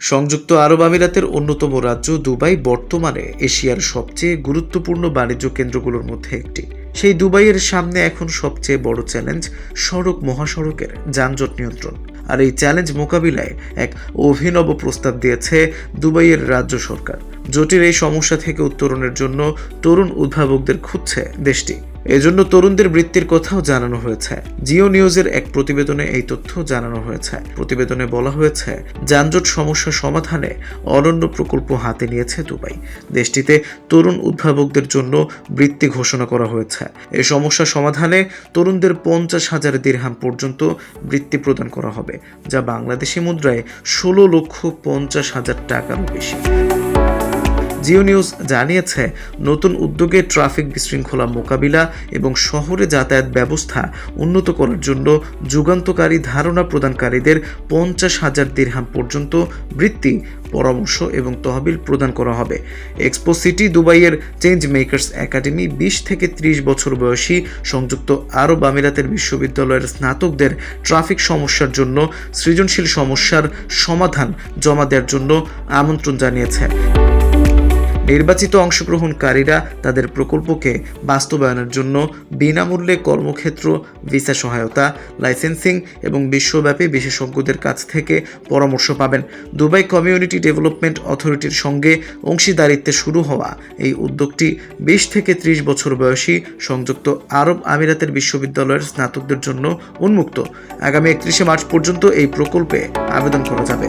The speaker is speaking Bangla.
সংযুক্ত আরব আমিরাতের অন্যতম রাজ্য দুবাই বর্তমানে এশিয়ার সবচেয়ে গুরুত্বপূর্ণ বাণিজ্য কেন্দ্রগুলোর মধ্যে একটি। সেই দুবাইয়ের সামনে এখন সবচেয়ে বড় চ্যালেঞ্জ সড়ক মহাসড়কের যানজট নিয়ন্ত্রণ। আর এই চ্যালেঞ্জ মোকাবিলায় এক অভিনব প্রস্তাব দিয়েছে দুবাইয়ের রাজ্য সরকার। জটিল এই সমস্যা থেকে উত্তরণের জন্য তরুণ উদ্ভাবকদের খুঁজছে দেশটি। এজন্য তরুণদের বৃত্তির কথাও জানানো হয়েছে। জিও নিউজের এক প্রতিবেদনে এই তথ্য জানানো হয়েছে। প্রতিবেদনে বলা হয়েছে, যানজট সমস্যা সমাধানে অনন্য প্রকল্প হাতে নিয়েছে দুবাই। দেশটিতে তরুণ উদ্ভাবকদের জন্য বৃত্তি ঘোষণা করা হয়েছে। এই সমস্যা সমাধানে তরুণদের পঞ্চাশ হাজার দিরহাম পর্যন্ত বৃত্তি প্রদান করা হবে, যা বাংলাদেশি মুদ্রায় ষোলো লক্ষ পঞ্চাশ হাজার টাকারও বেশি। জিও নিউজ জানিয়েছে, নতুন উদ্যোগে ট্রাফিক বিশৃঙ্খলা মোকাবিলা এবং শহরে যাতায়াত ব্যবস্থা উন্নত করার জন্য যুগান্তকারী ধারণা প্রদানকারীদের পঞ্চাশ হাজার দিরহাম পর্যন্ত বৃত্তি, পরামর্শ এবং তহবিল প্রদান করা হবে। এক্সপো সিটি দুবাইয়ের চেঞ্জ মেকার্স একাডেমি বিশ থেকে ত্রিশ বছর বয়সী সংযুক্ত আরব আমিরাতের বিশ্ববিদ্যালয়ের স্নাতকদের ট্রাফিক সমস্যার জন্য সৃজনশীল সমস্যার সমাধান জমা দেওয়ার জন্য আমন্ত্রণ জানিয়েছে। নির্বাচিত অংশগ্রহণকারীরা তাদের প্রকল্পকে বাস্তবায়নের জন্য বিনামূল্যে কর্মক্ষেত্র, ভিসা সহায়তা লাইসেন্সিং এবং বিশ্বব্যাপী বিশেষজ্ঞদের কাছ থেকে পরামর্শ পাবেন। দুবাই কমিউনিটি ডেভেলপমেন্ট অথরিটির সঙ্গে অংশীদারিত্বে শুরু হওয়া এই উদ্যোগটি বিশ থেকে ত্রিশ বছর বয়সী সংযুক্ত আরব আমিরাতের বিশ্ববিদ্যালয়ের স্নাতকদের জন্য উন্মুক্ত। আগামী একত্রিশে মার্চ পর্যন্ত এই প্রকল্পে আবেদন করা যাবে।